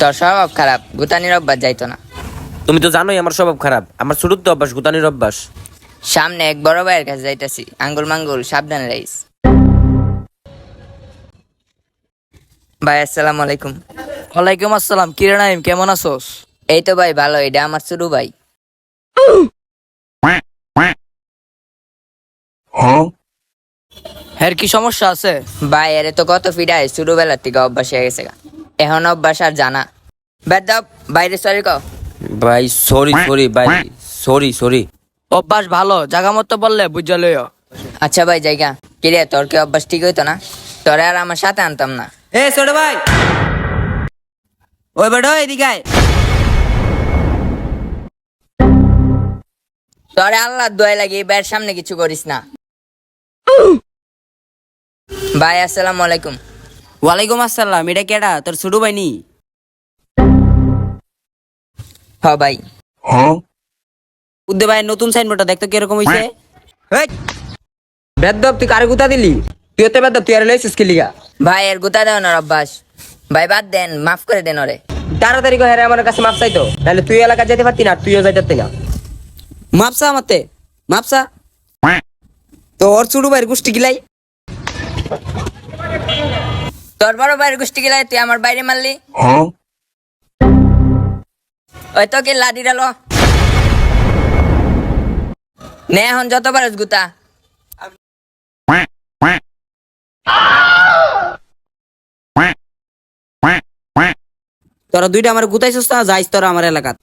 তোর স্বভাব খারাপ গুতানির অভ্যাস যাইতো না। তুমি তো জানোই আমার স্বভাব খারাপ আমার ছোট তো অভ্যাস গুতানির অভ্যাস। সামনে এক বড় ভাইয়ের কাছে যাইতাছি আঙ্গুল মাঙ্গুল সাবধানে রাইস। ভাই আসসালামু আলাইকুম। ওয়ালাইকুম আসসালাম কিরে নাইম কেমন আছোস? এই তো ভাই ভালো এটা আমার ছোট ভাই। হ্যার কি সমস্যা আছে? ভাই এর তো কত ফিডায় ছোটবেলার থেকে অভ্যাস হয়ে গেছে গা। এখন অভ্যাস আর জানা। বেদব বাইরে সরি কও। ভাই সরি সরি ভাই সরি সরি অভ্যাস ভালো জাগা মতো বললে বুঝা লইও। আচ্ছা ভাই জায়গা। কিরে তোর কি অভ্যাস ঠিক হইতো না? তোরে আর আমার সাথে আনতাম না। এ ছোট ভাই। ওই বেটো এদিকে আয়। তোরে আল্লাহ দোয়া লাগে এবার সামনে কিছু করিস না। ভাই আসসালামু আলাইকুম। ওয়ালাইকুম আসসালাম এটা কেডা? তোর ছোট ভাই নি হ ভাই। উদ্দে ভাই নতুন সাইনবোর্ডটা দেখতো কীরকম হইছে। বেদব তুই কারে গুতা দিলি? তুই তো বেদব তুই আর লইছিস কি লিগা? ভাই এর গুতা না অভ্যাস। ভাই বাদ দেন মাফ করে দেন ওরে। তাড়াতাড়ি কো হেরে আমার কাছে মাপ চাইতো। তাহলে তুই এলাকা যেতে পারতি না তুইও যাইতে পারতি না মাপসা আমাতে মাপসা তো ওর ছোট ভাইয়ের গোষ্ঠী গিলাই। তোর বড় ভাইয়ের গোষ্ঠী গেলাই তুই আমার বাইরে মারলি? ওই তো কি লাডি ডালো নে এখন যত পারস গুতা। তোরা দুইটা আমার গুতাইছস না যাইস তোরা আমার এলাকাত।